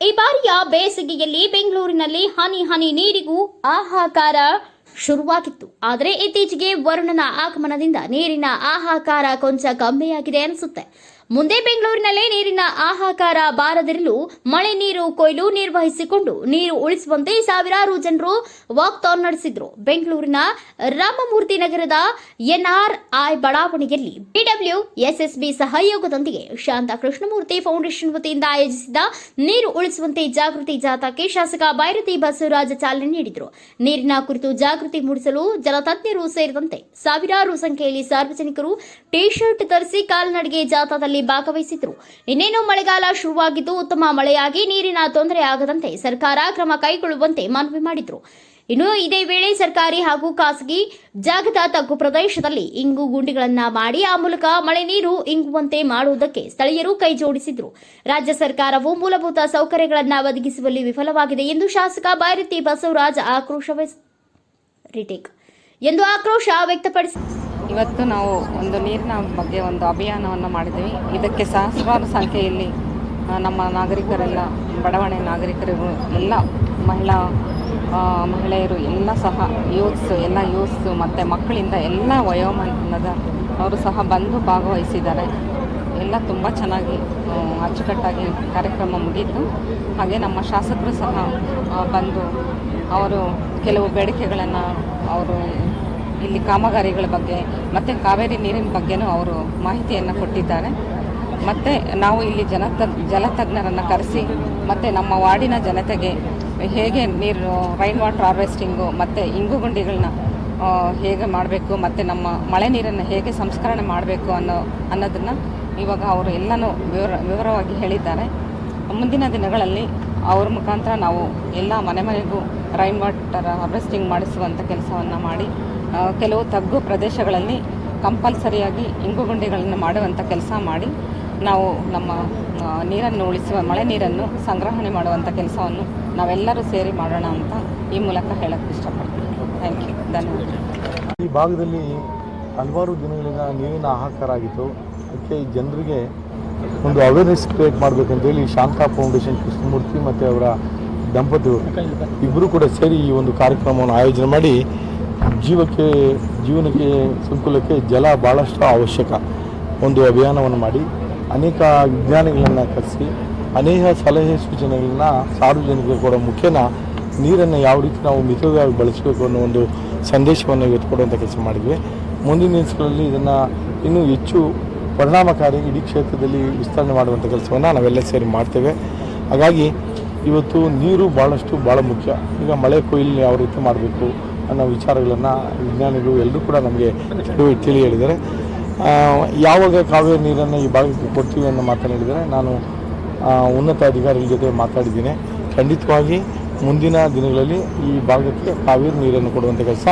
ಈ ಬಾರಿಯ ಬೇಸಿಗೆಯಲ್ಲಿ ಬೆಂಗಳೂರಿನಲ್ಲಿ ಹನಿ ಹನಿ ನೀರಿಗೂ ಆಹಾಕಾರ ಶುರುವಾಗಿತ್ತು. ಆದರೆ ಇತ್ತೀಚೆಗೆ ವರುಣನ ಆಗಮನದಿಂದ ನೀರಿನ ಆಹಾಕಾರ ಕೊಂಚ ಕಮ್ಮಿಯಾಗಿದೆ ಅನಿಸುತ್ತೆ. ಮುಂದೆ ಬೆಂಗಳೂರಿನಲ್ಲೇ ನೀರಿನ ಆಹಾಕಾರ ಬಾರದಿರಲು ಮಳೆ ನೀರು ಕೊಯ್ಲು ನಿರ್ವಹಿಸಿಕೊಂಡು ನೀರು ಉಳಿಸುವಂತೆ ಸಾವಿರಾರು ಜನರು ವಾಕ್ಥಾನ್ ನಡೆಸಿದ್ರು. ಬೆಂಗಳೂರಿನ ರಾಮಮೂರ್ತಿ ನಗರದ ಎನ್ಆರ್ಐ ಬಡಾವಣೆಯಲ್ಲಿ ಬಿಡಬ್ಲ್ಯೂ ಎಸ್ಎಸ್ಬಿ ಸಹಯೋಗದೊಂದಿಗೆ ಶಾಂತ ಕೃಷ್ಣಮೂರ್ತಿ ಫೌಂಡೇಶನ್ ವತಿಯಿಂದ ಆಯೋಜಿಸಿದ ನೀರು ಉಳಿಸುವಂತೆ ಜಾಗೃತಿ ಜಾಥಾಕ್ಕೆ ಶಾಸಕ ಬೈರತಿ ಬಸವರಾಜ ಚಾಲನೆ ನೀಡಿದರು. ನೀರಿನ ಕುರಿತು ಜಾಗೃತಿ ಮೂಡಿಸಲು ಜಲತಜ್ಞರು ಸೇರಿದಂತೆ ಸಾವಿರಾರು ಸಂಖ್ಯೆಯಲ್ಲಿ ಸಾರ್ವಜನಿಕರು ಟಿ ಶರ್ಟ್ ಧರಿಸಿ ಕಾಲ್ನಡಿಗೆ ಜಾಥಾದಲ್ಲಿ ಭಾಗವಹಿಸಿದ್ರು. ಇನ್ನೇನು ಮಳೆಗಾಲ ಶುರುವಾಗಿದ್ದು ಉತ್ತಮ ಮಳೆಯಾಗಿ ನೀರಿನ ತೊಂದರೆ ಆಗದಂತೆ ಸರ್ಕಾರ ಕ್ರಮ ಕೈಗೊಳ್ಳುವಂತೆ ಮನವಿ ಮಾಡಿದ್ರು. ಇನ್ನು ಇದೇ ವೇಳೆ ಸರ್ಕಾರಿ ಹಾಗೂ ಖಾಸಗಿ ಜಾಗದ ತಗ್ಗು ಪ್ರದೇಶದಲ್ಲಿ ಇಂಗು ಗುಂಡಿಗಳನ್ನ ಮಾಡಿ ಆ ಮೂಲಕ ಮಳೆ ನೀರು ಇಂಗುವಂತೆ ಮಾಡುವುದಕ್ಕೆ ಸ್ಥಳೀಯರು ಕೈ ಜೋಡಿಸಿದ್ರು. ರಾಜ್ಯ ಸರ್ಕಾರವು ಮೂಲಭೂತ ಸೌಕರ್ಯಗಳನ್ನು ಒದಗಿಸುವಲ್ಲಿ ವಿಫಲವಾಗಿದೆ ಎಂದು ಶಾಸಕ ಬೈರತಿ ಬಸವರಾಜ್ ಆಕ್ರೋಶ ಎಂದು ಆಕ್ರೋಶ ವ್ಯಕ್ತಪಡಿಸಿ ಇವತ್ತು ನಾವು ಒಂದು ನೀರಿನ ಬಗ್ಗೆ ಒಂದು ಅಭಿಯಾನವನ್ನು ಮಾಡಿದ್ದೀವಿ. ಇದಕ್ಕೆ ಸಹಸ್ರಾರು ಸಂಖ್ಯೆಯಲ್ಲಿ ನಮ್ಮ ನಾಗರಿಕರೆಲ್ಲ, ಬಡಾವಣೆ ನಾಗರಿಕರು ಎಲ್ಲ ಮಹಿಳಾ ಮಹಿಳೆಯರು ಎಲ್ಲ ಸಹ ಯೂತ್ಸ್ ಎಲ್ಲ ಯೂತ್ಸ್ ಮತ್ತು ಮಕ್ಕಳಿಂದ ಎಲ್ಲ ವಯೋಮಾನದ ಅವರು ಸಹ ಬಂದು ಭಾಗವಹಿಸಿದ್ದಾರೆ. ಎಲ್ಲ ತುಂಬ ಚೆನ್ನಾಗಿ ಅಚ್ಚುಕಟ್ಟಾಗಿ ಕಾರ್ಯಕ್ರಮ ಮುಗೀತು ಹಾಗೆ ನಮ್ಮ ಶಾಸಕರು ಸಹ ಬಂದು ಅವರು ಕೆಲವು ಬೇಡಿಕೆಗಳನ್ನು ಅವರು ಇಲ್ಲಿ ಕಾಮಗಾರಿಗಳ ಬಗ್ಗೆ ಮತ್ತು ಕಾವೇರಿ ನೀರಿನ ಬಗ್ಗೆನೂ ಅವರು ಮಾಹಿತಿಯನ್ನು ಕೊಟ್ಟಿದ್ದಾರೆ. ಮತ್ತು ನಾವು ಇಲ್ಲಿ ಜನತ ಜಲತಜ್ಞರನ್ನು ಕರೆಸಿ ಮತ್ತು ನಮ್ಮ ವಾರ್ಡಿನ ಜನತೆಗೆ ಹೇಗೆ ನೀರು, ರೈನ್ ವಾಟರ್ ಹಾರ್ವೆಸ್ಟಿಂಗು ಮತ್ತು ಇಂಗುಗುಂಡಿಗಳನ್ನ ಗುಂಡಿಗಳನ್ನ ಹೇಗೆ ಮಾಡಬೇಕು ಮತ್ತು ನಮ್ಮ ಮಳೆ ನೀರನ್ನು ಹೇಗೆ ಸಂಸ್ಕರಣೆ ಮಾಡಬೇಕು ಅನ್ನೋ, ಅನ್ನೋದನ್ನು ಇವಾಗ ಅವರು ಎಲ್ಲನೂ ವಿವರ, ವಿವರವಾಗಿ ಹೇಳಿದ್ದಾರೆ. ಮುಂದಿನ ದಿನಗಳಲ್ಲಿ ಅವ್ರ ಮುಖಾಂತರ ನಾವು ಎಲ್ಲ ಮನೆ ಮನೆಗೂ ರೈನ್ ವಾಟರ್ ಹಾರ್ವೆಸ್ಟಿಂಗ್ ಮಾಡಿಸುವಂಥ ಕೆಲಸವನ್ನು ಮಾಡಿ ಕೆಲವು ತಗ್ಗು ಪ್ರದೇಶಗಳಲ್ಲಿ ಕಂಪಲ್ಸರಿಯಾಗಿ ಇಂಗುಗುಂಡಿಗಳನ್ನು ಮಾಡುವಂಥ ಕೆಲಸ ಮಾಡಿ ನಾವು ನಮ್ಮ ನೀರನ್ನು ಉಳಿಸುವ, ಮಳೆ ನೀರನ್ನು ಸಂಗ್ರಹಣೆ ಮಾಡುವಂಥ ಕೆಲಸವನ್ನು ನಾವೆಲ್ಲರೂ ಸೇರಿ ಮಾಡೋಣ ಅಂತ ಈ ಮೂಲಕ ಹೇಳಕ್ಕೆ ಇಷ್ಟಪಡ್ತೀನಿ. ಥ್ಯಾಂಕ್ ಯು ಧನ್ಯವಾದ. ಈ ಭಾಗದಲ್ಲಿ ಹಲವಾರು ದಿನಗಳಿಂದ ನೀರಿನ ಅದಕ್ಕೆ ಈ ಜನರಿಗೆ ಒಂದು ಅವೇರ್ನೆಸ್ ಕ್ರಿಯೇಟ್ ಮಾಡಬೇಕಂತೇಳಿ ಶಾಂತಾ ಫೌಂಡೇಶನ್ ಕೃಷ್ಣಮೂರ್ತಿ ಮತ್ತು ಅವರ ದಂಪತಿಗಳು ಇಬ್ಬರು ಕೂಡ ಸೇರಿ ಈ ಒಂದು ಕಾರ್ಯಕ್ರಮವನ್ನು ಆಯೋಜನೆ ಮಾಡಿ ಜೀವಕ್ಕೆ, ಜೀವನಕ್ಕೆ, ಸಂಕುಲಕ್ಕೆ ಜಲ ಭಾಳಷ್ಟು ಅವಶ್ಯಕ. ಒಂದು ಅಭಿಯಾನವನ್ನು ಮಾಡಿ, ಅನೇಕ ವಿಜ್ಞಾನಿಗಳನ್ನು ಕರೆಸಿ, ಅನೇಕ ಸಲಹೆ ಸೂಚನೆಗಳನ್ನ ಸಾರ್ವಜನಿಕರಿಗೆ ಕೊಡೋ ಮುಖ್ಯನ ನೀರನ್ನು ಯಾವ ರೀತಿ ನಾವು ಮಿತವಾಗಿ ಬಳಸಬೇಕು ಅನ್ನೋ ಒಂದು ಸಂದೇಶವನ್ನು ಇವತ್ತು ಕೊಡುವಂಥ ಕೆಲಸ ಮಾಡಿದ್ವಿ. ಮುಂದಿನ ದಿನಗಳಲ್ಲಿ ಇದನ್ನು ಇನ್ನೂ ಹೆಚ್ಚು ಪರಿಣಾಮಕಾರಿ ಇಡೀ ಕ್ಷೇತ್ರದಲ್ಲಿ ವಿಸ್ತರಣೆ ಮಾಡುವಂಥ ಕೆಲಸವನ್ನು ನಾವೆಲ್ಲ ಸೇರಿ ಮಾಡ್ತೇವೆ. ಹಾಗಾಗಿ ಇವತ್ತು ನೀರು ಭಾಳಷ್ಟು ಭಾಳ ಮುಖ್ಯ. ಈಗ ಮಳೆ ಕೊಯ್ಲು ಯಾವ ರೀತಿ ಮಾಡಬೇಕು? ಅನ್ನೋ ವಿಚಾರಗಳನ್ನು ವಿಜ್ಞಾನಿಗಳು ಎಲ್ಲರೂ ಕೂಡ ನಮಗೆ ತಿಳಿ ತಿಳಿ ಹೇಳಿದ್ದಾರೆ ಯಾವಾಗ ಕಾವೇರಿ ನೀರನ್ನು ಈ ಭಾಗಕ್ಕೆ ಕೊಡ್ತೀವಿ ಅನ್ನೋ ಮಾತನಾಡಿದರೆ ನಾನು ಉನ್ನತ ಅಧಿಕಾರಿಗಳ ಜೊತೆ ಮಾತಾಡಿದ್ದೀನಿ. ಖಂಡಿತವಾಗಿ ಮುಂದಿನ ದಿನಗಳಲ್ಲಿ ಈ ಭಾಗಕ್ಕೆ ಕಾವೇರಿ ನೀರನ್ನು ಕೊಡುವಂಥ ಕೆಲಸ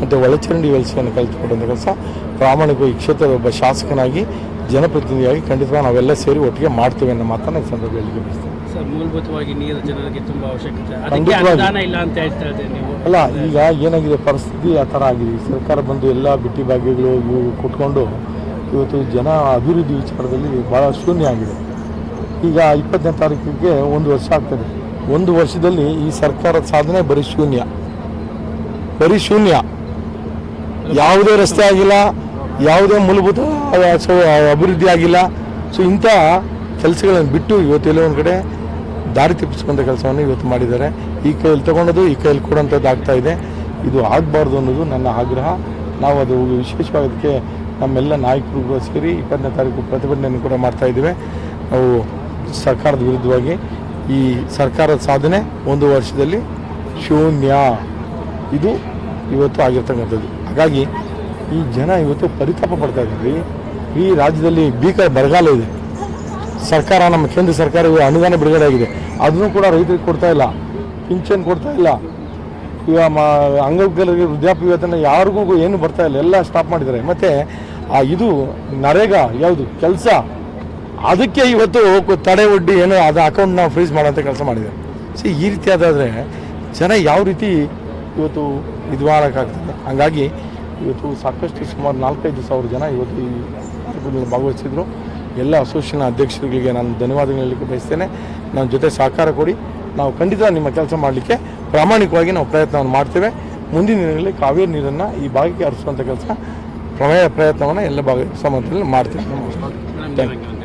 ಮತ್ತು ಒಳಚರಂಡಿ ವ್ಯವಸ್ಥೆಯನ್ನು ಕಲಿತುಕೊಡುವಂಥ ಕೆಲಸ ಪ್ರಾಮಾಣಿಕ ಕ್ಷೇತ್ರದ ಒಬ್ಬ ಶಾಸಕನಾಗಿ, ಜನಪ್ರತಿನಿಧಿಯಾಗಿ ಖಂಡಿತವಾಗಿ ನಾವೆಲ್ಲ ಸೇರಿ ಒಟ್ಟಿಗೆ ಮಾಡ್ತೇವೆ ಅನ್ನೋ ಮಾತನ್ನು ಈ ಸಂದರ್ಭದಲ್ಲಿ ಗಮನಿಸ್ತೇವೆ ಸರ್ ಮೂಲಭೂತವಾಗಿ ನೀರು ಜನರಿಗೆ ತುಂಬಾ ಅವಶ್ಯಕತೆ. ಅದಕ್ಕೆ ಅನುದಾನ ಇಲ್ಲ ಅಂತ ಹೇಳ್ತಾ ಇದ್ದೀನಿ ನೀವು. ಅಲ್ಲ ಈಗ ಏನಾಗಿದೆ ಪರಿಸ್ಥಿತಿ ಆ ಥರ ಆಗಿದೆ. ಸರ್ಕಾರ ಬಂದು ಎಲ್ಲ ಬಿಟ್ಟಿ ಭಾಗ್ಯಗಳು ಇವು ಕೊಟ್ಕೊಂಡು ಇವತ್ತು ಜನ ಅಭಿವೃದ್ಧಿ ವಿಚಾರದಲ್ಲಿ ಭಾಳ ಶೂನ್ಯ ಆಗಿದೆ. ಈಗ ಇಪ್ಪತ್ತನೇ ತಾರೀಕಿಗೆ ಒಂದು ವರ್ಷ ಆಗ್ತದೆ. ಒಂದು ವರ್ಷದಲ್ಲಿ ಈ ಸರ್ಕಾರದ ಸಾಧನೆ ಬರೀ ಶೂನ್ಯ. ಬರೀ ಶೂನ್ಯ. ಯಾವುದೇ ರಸ್ತೆ ಆಗಿಲ್ಲ ಯಾವುದೇ ಮೂಲಭೂತ ಅಭಿವೃದ್ಧಿ ಆಗಿಲ್ಲ. ಸೊ ಇಂಥ ಕೆಲಸಗಳನ್ನು ಬಿಟ್ಟು ಇವತ್ತು ಎಲ್ಲೋ ಒಂದು ಕಡೆ ದಾರಿ ತಪ್ಪಿಸುವಂಥ ಕೆಲಸವನ್ನು ಇವತ್ತು ಮಾಡಿದ್ದಾರೆ. ಈ ಕೈಯಲ್ಲಿ ತಗೊಂಡೋದು ಈ ಕೈಯಲ್ಲಿ ಕೊಡೋಂಥದ್ದು ಆಗ್ತಾ ಇದೆ. ಇದು ಆಗಬಾರ್ದು ಅನ್ನೋದು ನನ್ನ ಆಗ್ರಹ. ನಾವು ಅದು ವಿಶೇಷವಾಗಿ ಅದಕ್ಕೆ ನಮ್ಮೆಲ್ಲ ನಾಯಕರು ಸೇರಿ ಇಪ್ಪತ್ತನೇ ತಾರೀಕು ಪ್ರತಿಭಟನೆಯನ್ನು ಕೂಡ ಮಾಡ್ತಾ ಇದ್ದೇವೆ. ನಾವು ಸರ್ಕಾರದ ವಿರುದ್ಧವಾಗಿ ಈ ಸರ್ಕಾರದ ಸಾಧನೆ ಒಂದು ವರ್ಷದಲ್ಲಿ ಶೂನ್ಯ. ಇದು ಇವತ್ತು ಆಗಿರ್ತಕ್ಕಂಥದ್ದು. ಹಾಗಾಗಿ ಈ ಜನ ಇವತ್ತು ಪರಿತಾಪ ಪಡ್ತಾ ಇದ್ದೀವಿ ಈ ರಾಜ್ಯದಲ್ಲಿ ಭೀಕರ ಬರಗಾಲ ಇದೆ. ಸರ್ಕಾರ, ನಮ್ಮ ಕೇಂದ್ರ ಸರ್ಕಾರ ಅನುದಾನ ಬಿಡುಗಡೆ ಆಗಿದೆ ಅದನ್ನು ಕೂಡ ರೈತರಿಗೆ ಕೊಡ್ತಾ ಇಲ್ಲ. ಪಿಂಚನ್ ಕೊಡ್ತಾ ಇಲ್ಲ. ಈಗ ಮ, ಅಂಗವಿಕಲರಿಗೆ ವೃದ್ಧಾಪ್ಯ ವೇತನ ಯಾರಿಗೂ ಏನು ಬರ್ತಾ ಇಲ್ಲ. ಎಲ್ಲ ಸ್ಟಾಪ್ ಮಾಡಿದ್ದಾರೆ. ಮತ್ತು, ಆ, ಇದು ನರೇಗಾ ಯಾವುದು? ಕೆಲಸ? ಅದಕ್ಕೆ ಇವತ್ತು ತಡೆ ಒಡ್ಡಿ ಏನೋ, ಅದು ಅಕೌಂಟ್ನ ಫ್ರೀಸ್ ಮಾಡೋಂಥ ಕೆಲಸ ಮಾಡಿದೆ. ಸಿ, ಈ ರೀತಿ ಆದರೆ ಜನ ಯಾವ ರೀತಿ ಇವತ್ತು ಇದು ಮಾಡೋಕ್ಕಾಗ್ತದೆ ಹಾಗಾಗಿ ಇವತ್ತು ಸಾಕಷ್ಟು ಸುಮಾರು ನಾಲ್ಕೈದು ಸಾವಿರ ಜನ ಇವತ್ತು ಈ ಭಾಗವಹಿಸಿದ್ರು. ಎಲ್ಲ ಅಸೋಸಿಯೇಷನ್ ಅಧ್ಯಕ್ಷರುಗಳಿಗೆ ನಾನು ಧನ್ಯವಾದಗಳು ಹೇಳಲಿಕ್ಕೆ ಬಯಸ್ತೇನೆ. ನನ್ನ ಜೊತೆ ಸಹಕಾರ ಕೊಡಿ. ನಾವು ಖಂಡಿತ ನಿಮ್ಮ ಕೆಲಸ ಮಾಡಲಿಕ್ಕೆ ಪ್ರಾಮಾಣಿಕವಾಗಿ ನಾವು ಪ್ರಯತ್ನವನ್ನು ಮಾಡ್ತೇವೆ. ಮುಂದಿನ ದಿನಗಳಲ್ಲಿ ಕಾವೇರಿ ನೀರನ್ನು ಈ ಭಾಗಕ್ಕೆ ಹರಿಸುವಂಥ ಕೆಲಸ ಪ್ರಮೇಯ ಪ್ರಯತ್ನವನ್ನು ಎಲ್ಲ ಭಾಗ ಸಮಯದಲ್ಲಿ ಮಾಡ್ತೇವೆ. ನಮಸ್ಕಾರ. ಯು